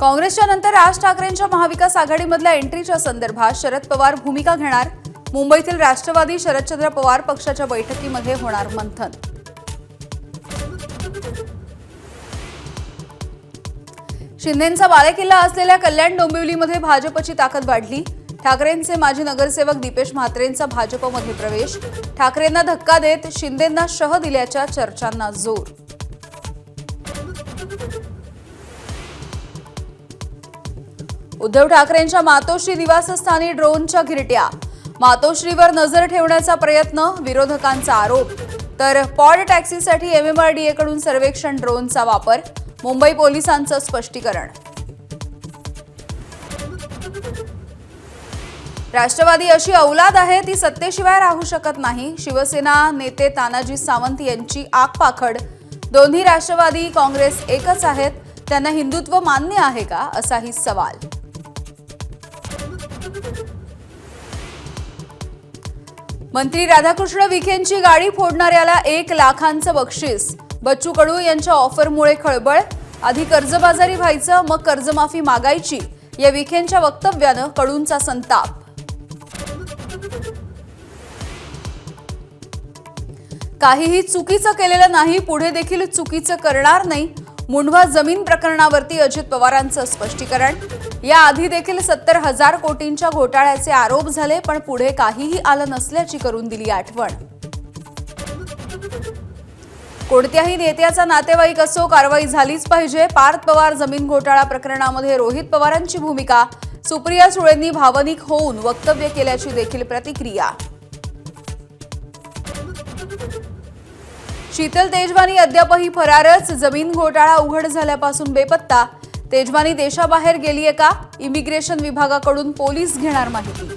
काँग्रेसच्या नंतर राज ठाकरेंच्या महाविकास आघाडीमधल्या एंट्रीच्या संदर्भात शरद पवार भूमिका घेणार. मुंबईतील राष्ट्रवादी शरदचंद्र पवार पक्षाच्या बैठकीमध्ये होणार मंथन. शिंदेंचा बालेकिल्ला असलेल्या कल्याण डोंबिवलीमध्ये भाजपची ताकद वाढली. ठाकरेंचे माजी नगरसेवक दीपेश म्हात्रेंचा भाजपमध्ये प्रवेश. ठाकरेंना धक्का देत शिंदेंना शह दिल्याच्या चर्चांना जोर. उद्धव ठाकरेंच्या मातोश्री निवासस्थानी ड्रोनच्या घिरट्या. मातोश्रीवर नजर ठेवण्याचा प्रयत्न विरोधकांचा आरोप. तर पॉड टॅक्सीसाठी एमएमआरडीएकडून सर्वेक्षण ड्रोनचा वापर मुंबई पोलिसांचं स्पष्टीकरण. राष्ट्रवादी अशी औलाद आहे ती सत्तेशिवाय राहू शकत नाही. शिवसेना नेते तानाजी सावंत यांची आगपाखड. दोन्ही राष्ट्रवादी काँग्रेस एकच आहेत त्यांना हिंदुत्व मान्य आहे का असाही सवाल. मंत्री राधाकृष्ण विखेंची गाडी फोडणाऱ्याला एक लाखांचं बक्षीस. बच्चू कडू यांच्या ऑफरमुळे खळबळ. आधी कर्जबाजारी व्हायचं मग कर्जमाफी मागायची या विखेंच्या वक्तव्यानं कडूंचा संताप. काहीही चुकीचं केलेलं नाही पुढे देखील चुकीचं करणार नाही मुंढवा जमीन प्रकरणावरती अजित पवारांचं स्पष्टीकरण. याआधी देखील सत्तर हजार कोटींच्या घोटाळ्याचे आरोप झाले पण पुढे काहीही आलं नसल्याची करून दिली आठवण. कोणत्याही नेत्याचा नातेवाईक असो कारवाई झालीच पाहिजे. पार्थ पवार जमीन घोटाळा प्रकरणामध्ये रोहित पवारांची भूमिका सुप्रिया सुळेंनी भावनिक होऊन वक्तव्य केल्याची देखील प्रतिक्रिया. शीतल तेजवानी अद्यापही फरारच. जमीन घोटाळा उघड झाल्यापासून बेपत्ता. तेजवानी देशाबाहेर गेलीये का? इमिग्रेशन विभागाकडून पोलीस घेणार माहिती.